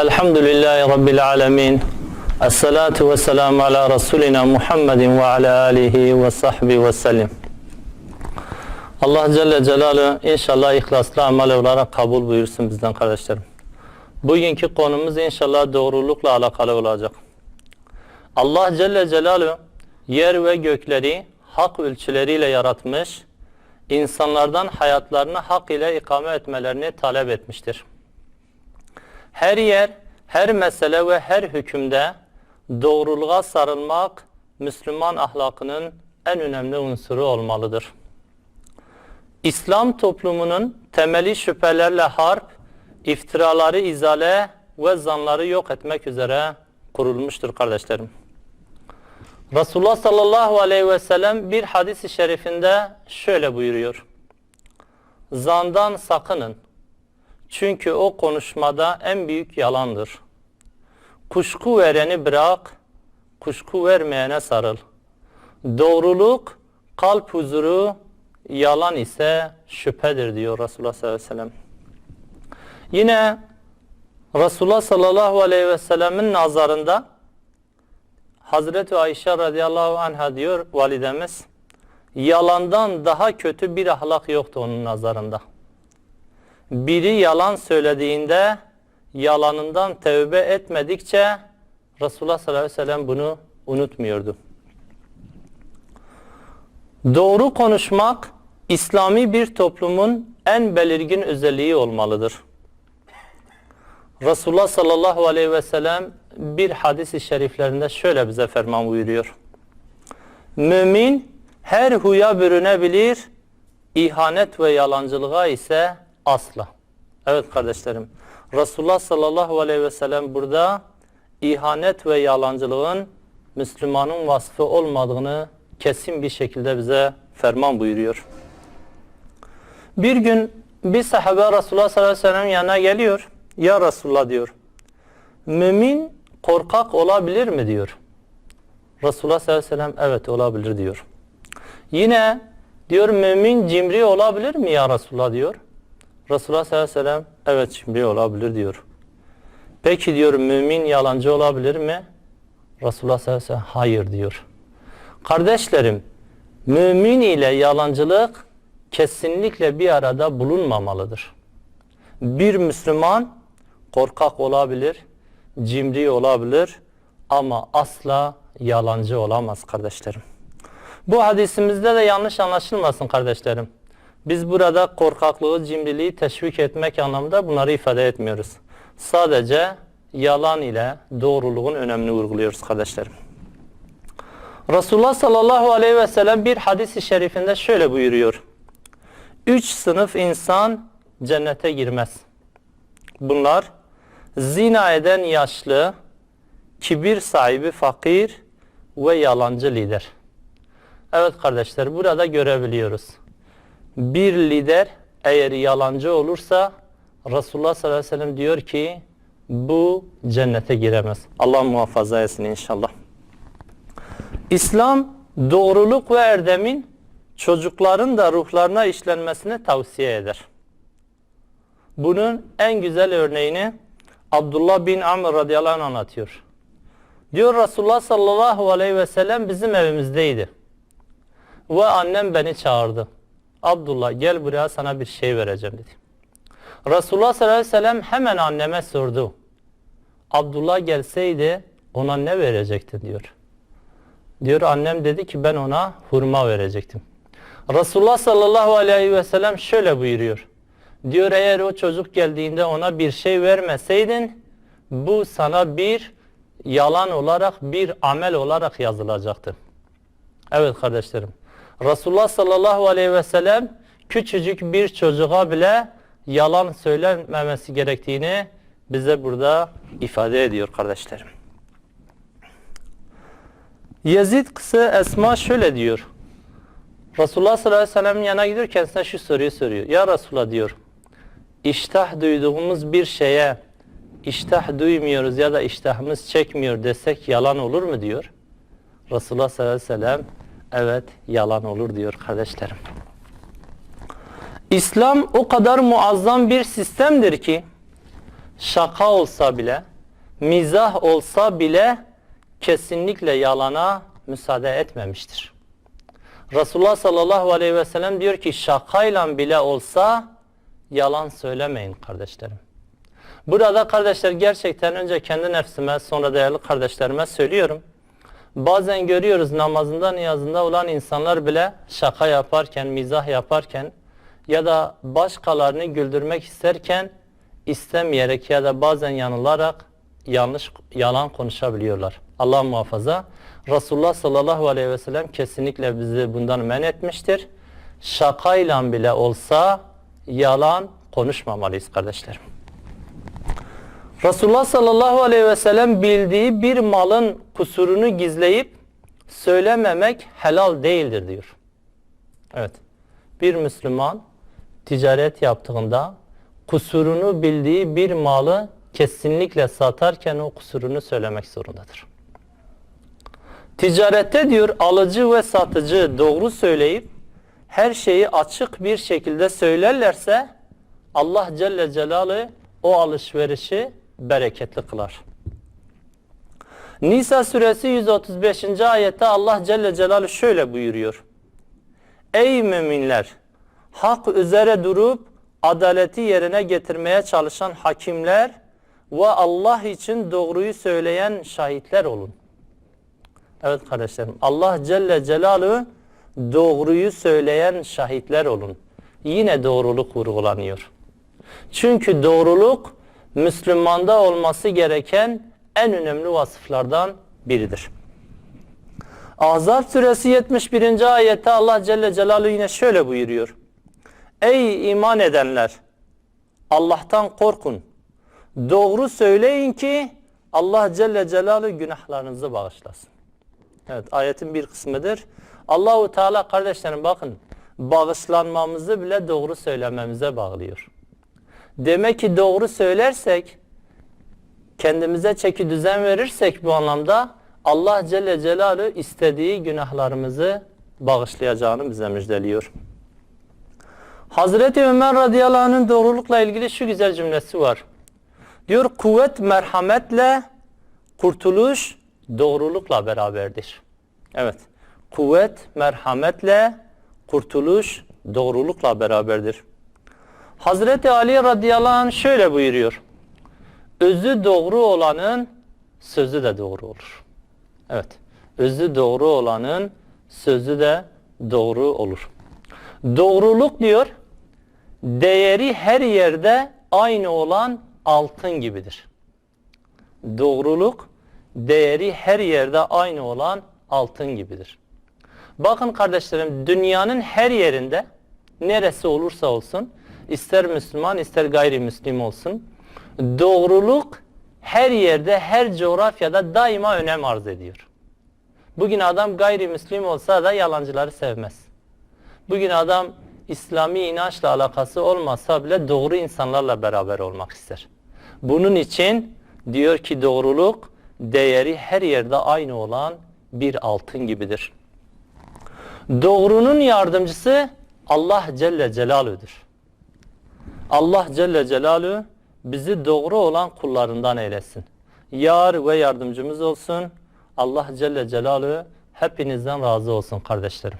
Elhamdülillahi Rabbil alemin. Esselatu ve selamu ala Resulina Muhammedin ve ala alihi ve sahbihi ve sellim. Allah Celle Celaluhu inşallah ihlaslı amel olarak kabul buyursun bizden kardeşlerim. Bugünkü konumuz inşallah doğrulukla alakalı olacak. Allah Celle Celaluhu yer ve gökleri hak ölçüleriyle yaratmış, insanlardan hayatlarını hak ile ikame etmelerini talep etmiştir. Her yer, her mesele ve her hükümde doğruluğa sarılmak Müslüman ahlakının en önemli unsuru olmalıdır. İslam toplumunun temeli şüphelerle harp, iftiraları izale ve zanları yok etmek üzere kurulmuştur kardeşlerim. Resulullah sallallahu aleyhi ve sellem bir hadis-i şerifinde şöyle buyuruyor. Zandan sakının. Çünkü o konuşmada en büyük yalandır. Kuşku vereni bırak, kuşku vermeyene sarıl. Doğruluk, kalp huzuru, yalan ise şüphedir diyor Resulullah sallallahu aleyhi ve sellem. Yine Resulullah sallallahu aleyhi ve sellemin nazarında Hazreti Ayşe radıyallahu anha diyor validemiz yalandan daha kötü bir ahlak yoktu onun nazarında. Biri yalan söylediğinde yalanından tövbe etmedikçe Resulullah sallallahu aleyhi ve sellem bunu unutmuyordu. Doğru konuşmak İslami bir toplumun en belirgin özelliği olmalıdır. Resulullah sallallahu aleyhi ve sellem bir hadis-i şeriflerinde şöyle bize ferman buyuruyor. Mümin her huya bürünebilir, ihanet ve yalancılığa ise asla. Evet kardeşlerim, Resulullah sallallahu aleyhi ve sellem burada ihanet ve yalancılığın Müslümanın vasfı olmadığını kesin bir şekilde bize ferman buyuruyor. Bir gün bir sahabe Resulullah sallallahu aleyhi ve sellem yanına geliyor. Ya Resulullah diyor. Mümin korkak olabilir mi diyor. Resulullah sallallahu aleyhi ve sellem evet olabilir diyor. Yine diyor mümin cimri olabilir mi ya Resulullah diyor. Resulullah sallallahu aleyhi ve sellem evet cimri olabilir diyor. Peki diyor mümin yalancı olabilir mi? Resulullah sallallahu aleyhi ve sellem hayır diyor. Kardeşlerim mümin ile yalancılık kesinlikle bir arada bulunmamalıdır. Bir Müslüman korkak olabilir, cimri olabilir ama asla yalancı olamaz kardeşlerim. Bu hadisimizde de yanlış anlaşılmasın kardeşlerim. Biz burada korkaklığı, cimriliği teşvik etmek anlamında bunları ifade etmiyoruz. Sadece yalan ile doğruluğun önemini vurguluyoruz kardeşlerim. Resulullah sallallahu aleyhi ve sellem bir hadis-i şerifinde şöyle buyuruyor. Üç sınıf insan cennete girmez. Bunlar zina eden yaşlı, kibir sahibi fakir ve yalancı lider. Evet kardeşler burada görebiliyoruz. Bir lider eğer yalancı olursa Resulullah sallallahu aleyhi ve sellem diyor ki bu cennete giremez. Allah muhafaza etsin inşallah. İslam doğruluk ve erdemin çocukların da ruhlarına işlenmesini tavsiye eder. Bunun en güzel örneğini Abdullah bin Amr radıyallahu anh anlatıyor. Diyor Resulullah sallallahu aleyhi ve sellem bizim evimizdeydi. Ve annem beni çağırdı. Abdullah gel buraya sana bir şey vereceğim dedi. Resulullah sallallahu aleyhi ve sellem hemen anneme sordu. Abdullah gelseydi ona ne verecektin diyor. Diyor annem dedi ki ben ona hurma verecektim. Resulullah sallallahu aleyhi ve sellem şöyle buyuruyor. Diyor eğer o çocuk geldiğinde ona bir şey vermeseydin bu sana bir yalan olarak bir amel olarak yazılacaktı. Evet kardeşlerim. Resulullah sallallahu aleyhi ve sellem küçücük bir çocuğa bile yalan söylenmemesi gerektiğini bize burada ifade ediyor kardeşlerim. Yezid kısa Esma şöyle diyor. Resulullah sallallahu aleyhi ve sellem'in yanına gidiyor kendisine şu soruyu soruyor. Ya Resulullah diyor. İştah duyduğumuz bir şeye iştah duymuyoruz ya da iştahımız çekmiyor desek yalan olur mu diyor. Resulullah sallallahu aleyhi ve sellem evet yalan olur diyor kardeşlerim. İslam o kadar muazzam bir sistemdir ki şaka olsa bile, mizah olsa bile kesinlikle yalana müsaade etmemiştir. Resulullah sallallahu aleyhi ve sellem diyor ki şakayla bile olsa yalan söylemeyin kardeşlerim. Burada kardeşler gerçekten önce kendi nefsime sonra değerli kardeşlerime söylüyorum. Bazen görüyoruz namazında niyazında olan insanlar bile şaka yaparken, mizah yaparken ya da başkalarını güldürmek isterken istemeyerek ya da bazen yanılarak yanlış yalan konuşabiliyorlar. Allah muhafaza. Resulullah sallallahu aleyhi ve sellem kesinlikle bizi bundan men etmiştir. Şakayla bile olsa yalan konuşmamalıyız kardeşlerim. Resulullah sallallahu aleyhi ve sellem bildiği bir malın kusurunu gizleyip söylememek helal değildir diyor. Evet. Bir Müslüman ticaret yaptığında kusurunu bildiği bir malı kesinlikle satarken o kusurunu söylemek zorundadır. Ticarette diyor alıcı ve satıcı doğru söyleyip her şeyi açık bir şekilde söylerlerse Allah Celle Celaluhu o alışverişi bereketli kılar. Nisa suresi 135. ayette Allah Celle Celaluhu şöyle buyuruyor. Ey müminler! Hak üzere durup adaleti yerine getirmeye çalışan hakimler ve Allah için doğruyu söyleyen şahitler olun. Evet kardeşlerim Allah Celle Celaluhu doğruyu söyleyen şahitler olun. Yine doğruluk vurgulanıyor. Çünkü doğruluk Müslümanda olması gereken en önemli vasıflardan biridir. Ahzab suresi 71. ayette Allah Celle Celaluhu yine şöyle buyuruyor. Ey iman edenler! Allah'tan korkun. Doğru söyleyin ki Allah Celle Celaluhu günahlarınızı bağışlasın. Evet ayetin bir kısmıdır. Allahu Teala kardeşlerim bakın bağışlanmamızı bile doğru söylememize bağlıyor. Demek ki doğru söylersek kendimize çeki düzen verirsek bu anlamda Allah Celle Celaluhu istediği günahlarımızı bağışlayacağını bize müjdeliyor. Hazreti Ömer radıyallahu anh'ın doğrulukla ilgili şu güzel cümlesi var. Diyor kuvvet merhametle kurtuluş doğrulukla beraberdir. Evet. Kuvvet merhametle kurtuluş doğrulukla beraberdir. Hazreti Ali radıyallahu anh şöyle buyuruyor. Özü doğru olanın sözü de doğru olur. Evet. Özü doğru olanın sözü de doğru olur. Doğruluk diyor, değeri her yerde aynı olan altın gibidir. Doğruluk, değeri her yerde aynı olan altın gibidir. Bakın kardeşlerim, dünyanın her yerinde, neresi olursa olsun, ister Müslüman ister gayrimüslim olsun, doğruluk her yerde, her coğrafyada daima önem arz ediyor. Bugün adam gayrimüslim olsa da yalancıları sevmez. Bugün adam İslami inançla alakası olmasa bile doğru insanlarla beraber olmak ister. Bunun için diyor ki doğruluk değeri her yerde aynı olan bir altın gibidir. Doğrunun yardımcısı Allah Celle Celaluhu'dur. Allah Celle Celaluhu bizi doğru olan kullarından eylesin. Yar ve yardımcımız olsun. Allah Celle Celaluhu hepinizden razı olsun kardeşlerim.